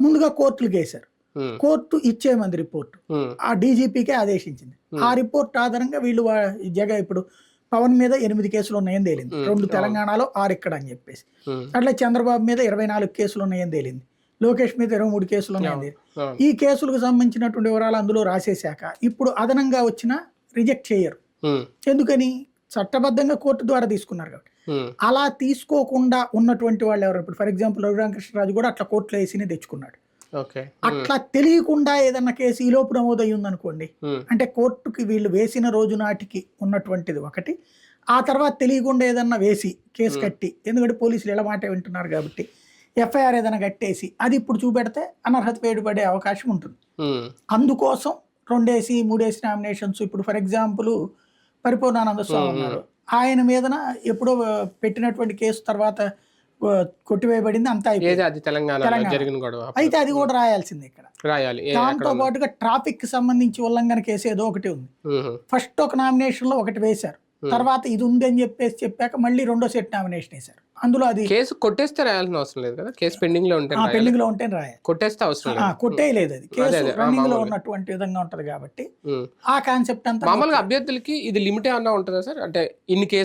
ముందుగా కోర్టులకు వేశారు ఉమ్, కోర్టు ఇచ్చేయమంది రిపోర్ట్. ఉమ్, ఆ డీజీపీకే ఆదేశించింది. ఆ రిపోర్ట్ ఆధారంగా వీళ్ళు జగ ఇప్పుడు పవన్ మీద ఎనిమిది కేసులు ఉన్నాయని తేలింది. Hmm. రెండు. తెలంగాణలో ఆరు ఇక్కడ అని చెప్పేసి. అట్లా చంద్రబాబు మీద ఇరవై నాలుగు కేసులు ఉన్నాయని తేలింది. లోకేష్ మీద ఇరవై మూడు కేసులు ఉన్నాయని. ఈ కేసులకు సంబంధించినటువంటి వివరాలు అందులో రాసేశాక ఇప్పుడు అదనంగా వచ్చినా రిజెక్ట్ చేయరు. ఎందుకని? చట్టబద్ధంగా కోర్టు ద్వారా తీసుకున్నారు కాబట్టి. అలా తీసుకోకుండా ఉన్నటువంటి వాళ్ళు ఎవరు? ఇప్పుడు ఫర్ ఎగ్జాంపుల్ రఘురామకృష్ణరాజు కూడా అట్లా కోర్టులో వేసినే తెచ్చుకున్నాడు. అట్లా తెలియకుండా ఏదన్నా కేసు ఈ లోపు నమోదయ్యి ఉందనుకోండి అంటే కోర్టుకి వీళ్ళు వేసిన రోజు నాటికి ఉన్నటువంటిది ఒకటి ఆ తర్వాత తెలియకుండా ఏదన్నా వేసి కేసు కట్టి ఎందుకంటే పోలీసులు ఎలా మాట వింటున్నారు కాబట్టి ఎఫ్ఐఆర్ ఏదైనా కట్టేసి అది ఇప్పుడు చూపెడితే అనర్హత వేడిపడే అవకాశం ఉంటుంది. అందుకోసం రెండేసి మూడేసి నామినేషన్స్ ఇప్పుడు ఫర్ ఎగ్జాంపుల్ పరిపూర్ణానంద స్వామి ఉన్నారు. ఆయన మీదన ఎప్పుడో పెట్టినటువంటి కేసు తర్వాత కొట్టివేయబడింది అంతా అది తెలంగాణ. జరిగిన గొడవ అయితే అది కూడా రాయాల్సింది ఇక్కడ. రాయాలి. దాంతో? పాటుగా ట్రాఫిక్కి సంబంధించి ఉల్లంఘన కేసు ఏదో ఒకటి ఉంది. ఫస్ట్ ఒక నామినేషన్లో ఒకటి వేశారు. తర్వాత ఇది ఉంది అని చెప్పేసి చెప్పాక మళ్ళీ రెండో సెట్ నామినేషన్ వేశారు. అందులో అది కేసు కొట్టేస్తే రాయాల్సిన అవసరం లేదు కదా? కేసు పెండింగ్లో ఉంటే. పెండింగ్లో ఉంటే రాయాలి. కొట్టేస్తే అవసరం లేదు. కొట్టేయలేదు అది. కేసు రన్నింగ్లో. ఉన్నటువంటి విధంగా ఉంటది కాబట్టి. ఆ కాన్సెప్ట్ అంతా మామూలుగా అభ్యర్థులకి ఇది లిమిట్ ఏమన్నా ఉంటుందా సార్? అంటే ఇన్ని